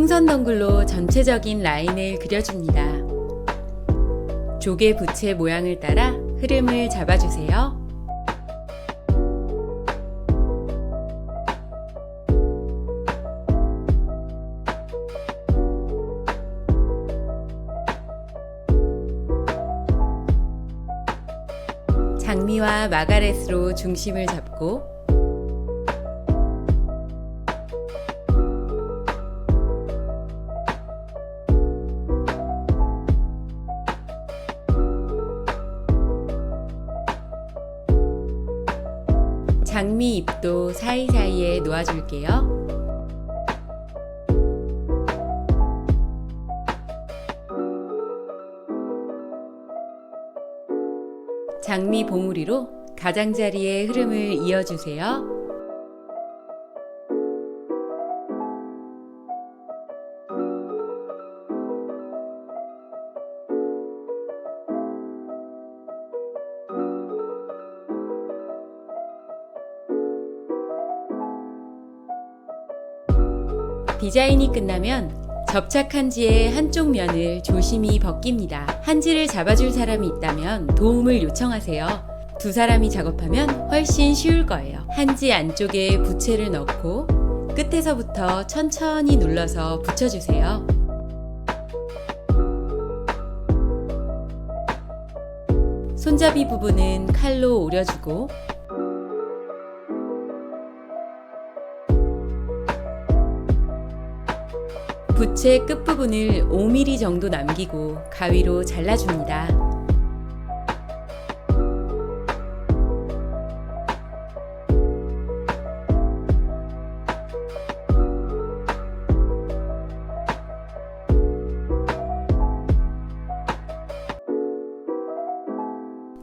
펜선 덩글로 전체적인 라인을 그려줍니다. 조개 부채 모양을 따라 흐름을 잡아주세요. 장미와 마가렛으로 중심을 잡고 장미 잎도 사이사이에 놓아줄게요. 장미 봉우리로 가장자리의 흐름을 이어주세요. 디자인이 끝나면 접착 한 지의 한쪽 면을 조심히 벗깁니다. 한지를 잡아줄 사람이 있다면 도움을 요청하세요. 두 사람이 작업하면 훨씬 쉬울 거예요. 한지 안쪽에 부채를 넣고 끝에서부터 천천히 눌러서 붙여주세요. 손잡이 부분은 칼로 오려주고 부채 끝부분을 5mm 정도 남기고 가위로 잘라줍니다.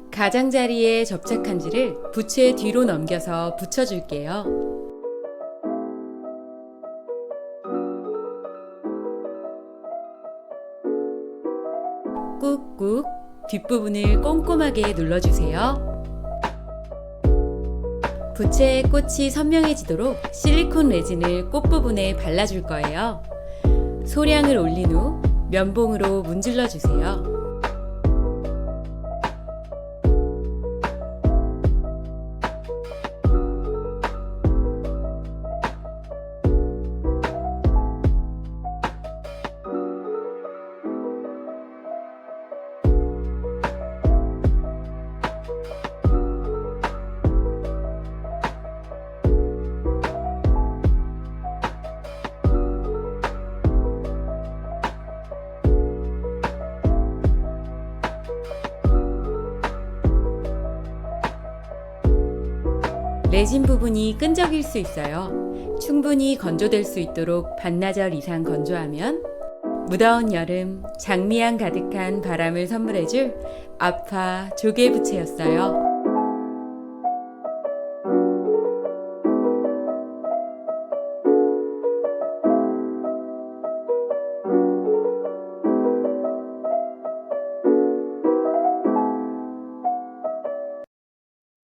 가장자리에 접착한 지를 부채 뒤로 넘겨서 붙여줄게요. 꾹꾹 뒷부분을 꼼꼼하게 눌러주세요. 부채의 꽃이 선명해지도록 실리콘 레진을 꽃 부분에 발라줄 거예요. 소량을 올린 후 면봉으로 문질러 주세요. 레진 부분이 끈적일 수 있어요. 충분히 건조될 수 있도록 반나절 이상 건조하면 무더운 여름 장미향 가득한 바람을 선물해줄 아파 조개 부채였어요.